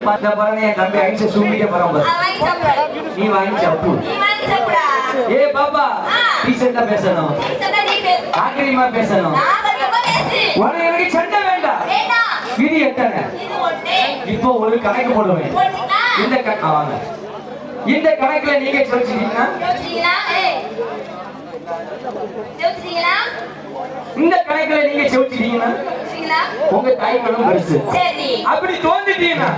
பார்த்த பாருங்க என் தம்பி ஐச சூம்பிக்க போறான். நீ வாங்கி சாப்பிடா. ஏ பாப்பா. டீசெண்டா பேசணும். ஆக்கிரியமா பேசணும். உனக்கு எனக்கு சண்டை வேண்டாம். விதி எத்தனை. இப்போ ஒரு கணக்கு போடுவேன் இந்த கண- ஆ, வாங்க இந்த கணக்குல நீங்க சொல்லிட்டீங்கன்னா? இந்த கணக்குல நீங்க யோசிச்சீங்களா? உங்க தாய்களும் பெருசு. அப்படி தோந்துட்டீங்கன்னா?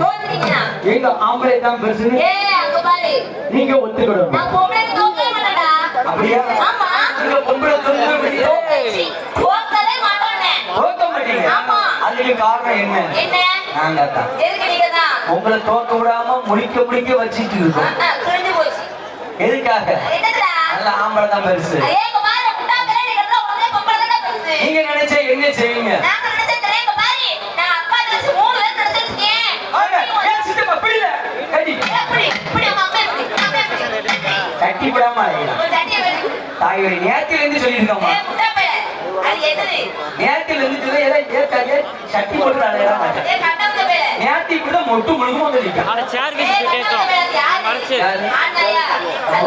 எங்க ஆம்பளை தான் பெருசுன்னு ஏய், அங்க பாரு. நீங்க நான் மாட்டேன்டா. அப்படியா ஆமா. நீங்க பொம்பளை தோங்க முடியும் தோக்கச்சி. தோக்கவே மாட்டோன்னே. தோக்க மாட்டீங்க ஆமா. அதுக்கு காரணம் என்ன என்ன? நாங்க தான் எதுக்கு நீங்கதான்? உங்களை தோக்க விடாம முடிக்க முடிக்க வச்சிட்டு இருக்கோம் போச்சு. எதுக்காக? நல்ல ஆம்பளை பெருசு தானே பெருசு. நீங்க நினைச்சா என்ன செய்வீங்க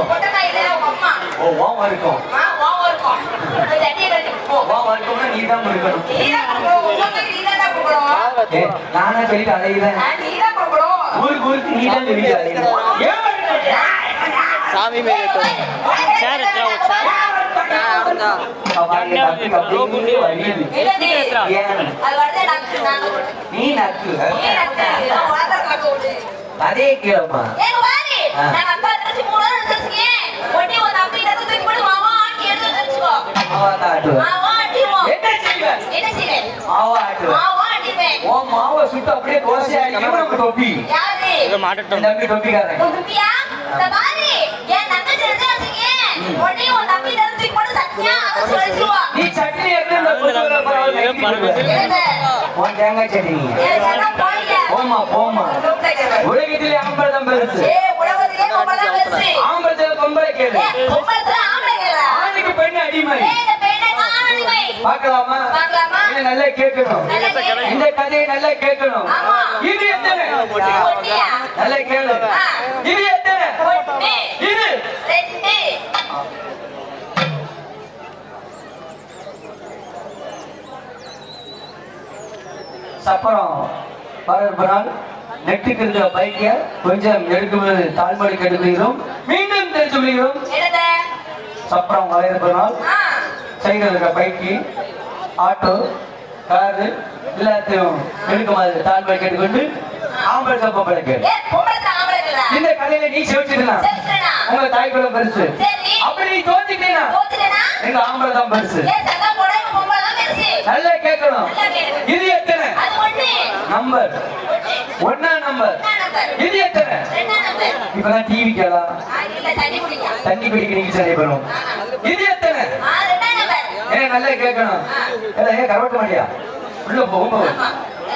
பொட்டை நாய் இல்ல, உங்க அம்மா. ஓ ஓம் இருக்கும். ஆ, கோவம் இருக்கும். ஒரு தட்டியை வெடு. போ. ஓம் இருக்கும்னா நீ தான் இருக்கணும் நானா சொல்லிட்டு கொடுக்கணும். ஊருக்கு ஊருக்கு நீ தான் சொல்லிட்டு வரணும்? சாமி மேல சேர் எத்தனை சேர்? அது வச்சிருச்சுக்கோ. மாவா சுட்டு அப்படியே தோசையா தொப்பி. யாரு? இதை என் மாட்டட்டும் தம்பி தொப்பிக்காரன்? இந்த பாரு, என் தங்கச்சி இருந்தா வச்சுக்கேன். உன் தம்பி போட்டு சத்தியா சொல்லிடுவா. நீ சட்னி? உன் தேங்காய் சட்னி? போமா போமா உலகத்திலே ஆம்பளை தான் பெருசு உலகத்திலே பொம்பளை பெருசு. பொம்பளை கேளு ஏய், பார்க்கலாமா? இல்ல நல்லா கேட்கணும். இந்த கதையை நல்லா கேட்கணும். ஆமா. இது எத்தனை? நல்லா கேளு. இது எத்தனை இது. சப்பரம். பரப்புறால் நெட்டுக்கு இருந்த பைக்க கொஞ்சம் எடுக்கும்போது தாழ்மொழி கெடுக்கிறோம் மீண்டும் தெரிஞ்சு என்னது? சப்பரம் வளையற்பனால் ஆ, சைடில் இருக்க பைக்கு ஆட்டோ காரு எல்லாத்தையும் எடுக்குமாறு தாழ்மொழி கேட்டுக்கொண்டு ஆம்பளை ஆம்பளைங்களா? இந்த கதையில நீ செவிச்சிடலாம்? உங்க தாய் குலம் பெருசு. அப்படி நீ தோத்துட்டீங்கன்னா? எங்க ஆம்பளை தான் பெருசு. நல்லா கேட்கணும் கேளு. இது எத்தனை. நம்பர். ஒன்னா நம்பர். இது எத்தனை. இப்பதான் டிவி இல்ல, தண்ணி குடிக்க. தண்ணி குடிக்க நீங்க சரி பண்ணும் இது எத்தனை. ஏன் நல்லா கேட்கணும் ஏன் கரவட்ட மாட்டியா? உள்ள போ உள்ள.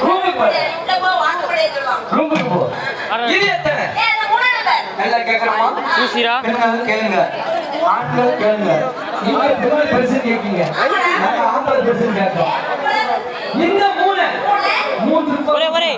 ரூமுக்கு போ. ரூமுக்கு போ இது எத்தனை. நல்லா கேட்கணுமா சூசிரா? கேளுங்க. ஆண்கள் கேளுங்க. நீங்க பெண்கள் பெருசு கேட்பீங்க. நாங்க ஆண்கள் பெருசு கேட்கிறோம். இந்த மூணு மூணு. மூன்று ஒரே ஒரே?